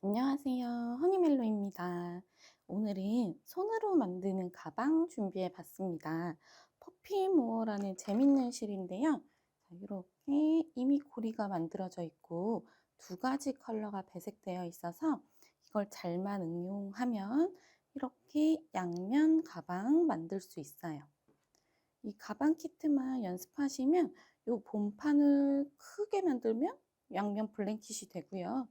안녕하세요. 허니멜로입니다. 오늘은 손으로 만드는 가방 준비해 봤습니다. 퍼피모어라는 재밌는 실인데요. 자, 이렇게 이미 고리가 만들어져 있고 두 가지 컬러가 배색되어 있어서 이걸 잘만 응용하면 이렇게 양면 가방 만들 수 있어요. 이 가방 키트만 연습하시면 이 본판을 크게 만들면 양면 블랭킷이 되고요.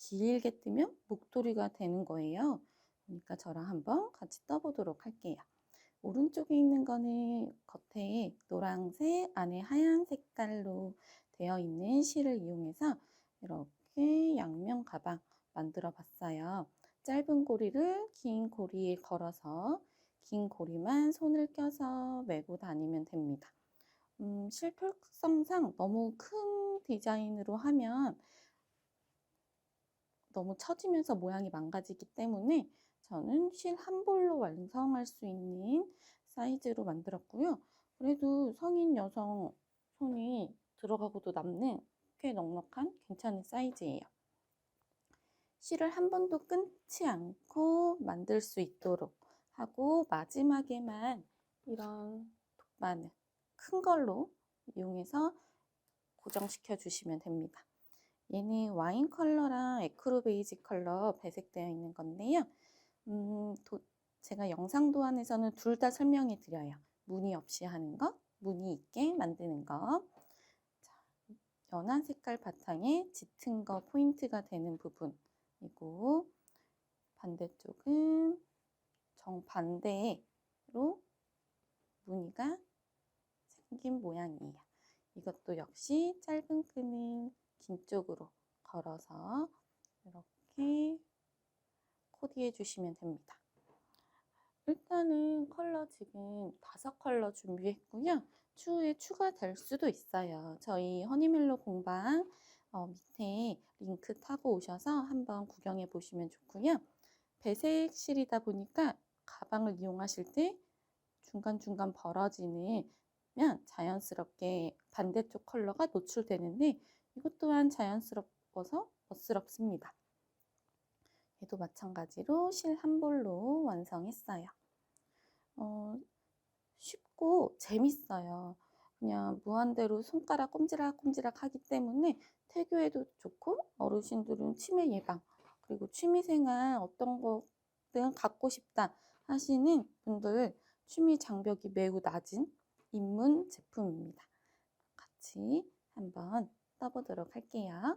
길게 뜨면 목도리가 되는 거예요. 그러니까 저랑 한번 같이 떠보도록 할게요. 오른쪽에 있는 거는 겉에 노란색, 안에 하얀 색깔로 되어 있는 실을 이용해서 이렇게 양면 가방 만들어 봤어요. 짧은 고리를 긴 고리에 걸어서 긴 고리만 손을 껴서 메고 다니면 됩니다. 음, 실 특성상 너무 큰 디자인으로 하면 너무 처지면서 모양이 망가지기 때문에 저는 실 한 볼로 완성할 수 있는 사이즈로 만들었고요. 그래도 성인 여성 손이 들어가고도 남는 꽤 넉넉한 괜찮은 사이즈예요. 실을 한 번도 끊지 않고 만들 수 있도록 하고 마지막에만 이런 바늘 큰 걸로 이용해서 고정시켜 주시면 됩니다. 얘는 와인 컬러랑 에크로 베이지 컬러 배색되어 있는 건데요. 음, 도, 제가 영상 도안에서는 둘 다 설명해 드려요. 무늬 없이 하는 거, 무늬 있게 만드는 거. 자, 연한 색깔 바탕에 짙은 거 포인트가 되는 부분이고 반대쪽은 정반대로 무늬가 생긴 모양이에요. 이것도 역시 짧은 끈은 긴 쪽으로 걸어서 이렇게 코디해 주시면 됩니다. 일단은 컬러 지금 다섯 컬러 준비했고요. 추후에 추가될 수도 있어요. 저희 허니멜로 공방 어, 밑에 링크 타고 오셔서 한번 구경해 보시면 좋고요. 배색 실이다 보니까 가방을 이용하실 때 중간중간 벌어지는 자연스럽게 반대쪽 컬러가 노출되는데 이것 또한 자연스러워서 멋스럽습니다. 얘도 마찬가지로 실 한 볼로 완성했어요. 어, 쉽고 재밌어요. 그냥 무한대로 손가락 꼼지락꼼지락 하기 때문에 태교에도 좋고 어르신들은 치매 예방 그리고 취미생활 어떤 거든 갖고 싶다 하시는 분들 취미 장벽이 매우 낮은 입문 제품입니다. 같이 한번 떠보도록 할게요.